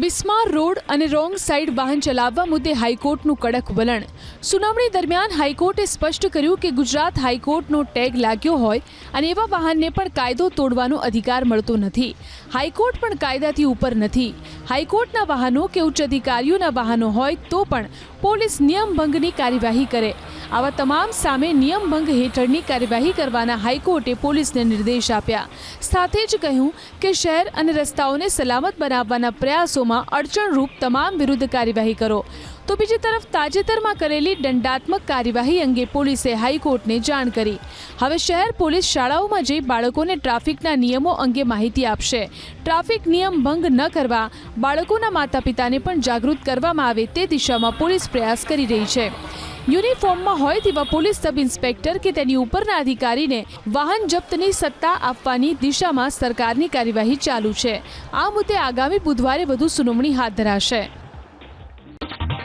બિસ્માર road અને wrong side વાહન ચલાવવા મુદ્દે હાઈકોર્ટનું કડક વલણ. સુનાવણી દરમિયાન હાઈકોર્ટે સ્પષ્ટ કર્યું કે ગુજરાત હાઈકોર્ટનો ટેગ લાગ્યો હોય અને એવા વાહનને પણ કાયદો તોડવાનો અધિકાર મળતો નથી. હાઈકોર્ટ પણ કાયદાથી ઉપર નથી. હાઈકોર્ટના વાહનો કે ઉચ્ચ અધિકારીઓના વાહનો હોય તો પણ પોલીસ નિયમભંગની કાર્યવાહી કરે. આવા તમામ સામે નિયમભંગ હેઠળની કાર્યવાહી કરવાના હાઈકોર્ટે પોલીસને નિર્દેશ આપ્યા. સાથે જ કહ્યું કે શહેર અને રસ્તાઓને સલામત બનાવવાના પ્રયાસોમાં અડચણરૂપ તમામ વિરુદ્ધ કાર્યવાહી કરો. તો બીજી તરફ તાજેતરમાં કરેલી દંડાત્મક કાર્યવાહી અંગે પોલીસે હાઈકોર્ટને જાણ કરી. હવે શહેર પોલીસ શાળાઓમાં જઈ બાળકોને ટ્રાફિકના નિયમો અંગે માહિતી આપશે. ટ્રાફિક નિયમ ભંગ ન કરવા, બાળકોના માતા પિતાને પણ જાગૃત કરવામાં આવે તે દિશામાં પોલીસ પ્રયાસ કરી રહી છે. યુનિફોર્મમાં હોય તેવા પોલીસ સબ ઇન્સ્પેક્ટર કે તેની ઉપરના અધિકારીને વાહન જપ્તની સત્તા આપવાની દિશામાં સરકારની કાર્યવાહી ચાલુ છે. આ મુદ્દે આગામી બુધવારે વધુ સુનાવણી હાથ ધરાશે.